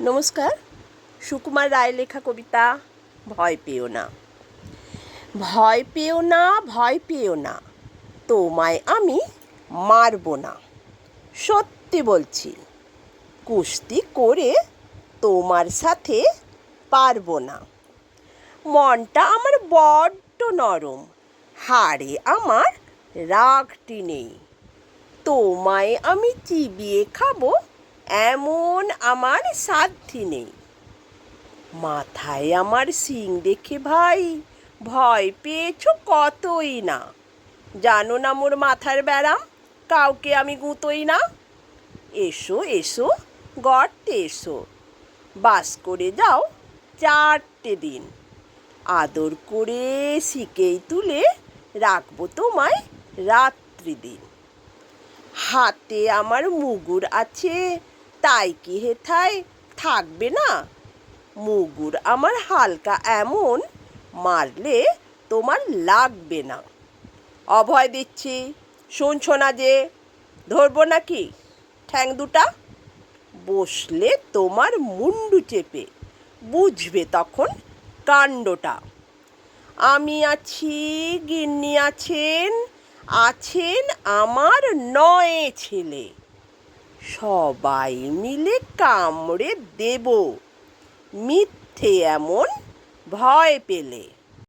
নমস্কার। সুকুমার রায় লেখা কবিতা, ভয় পেও না। ভয় পেও না, ভয় পেও না। তোমায় আমি মারবো না। সত্যি বলছি, কুস্তি করে তোমার সাথে পারব না। মনটা আমার বড্ড নরম, হাড়ে আমার রাগটি নেই। তোমায় আমি চিবিয়ে খাব এমন আমার সাধ্যি নেই। মাথায় আমার সিং দেখে ভাই, ভয় পেয়েছ কতই না? জানো না মোর মাথার ব্যারাম, কাউকে আমি গুঁতোই না। এসো এসো, গর্তে এসো। বাস করে যাও চারটে দিন। আদর করে শিকেই তুলে রাখব তোমায় রাত্রি দিন। হাতে আমার মুগুর আছে তাই কি হেথায় থাকবে না? মুগুর আমার হালকা এমন মারলে তোমার লাগবে না। অভয় দিচ্ছি, শুনছো না যে, ধরবো নাকি? ঠ্যাং দুটা? বসলে তোমার মুন্ডু চেপে, বুঝবে তখন কাণ্ডটা। আমি আছি, গিন্নি আছেন আছেন আমার নয় ছেলে। সবাই মিলে কামড়ে দেব। মিথ্যে এমন ভয় পেলে।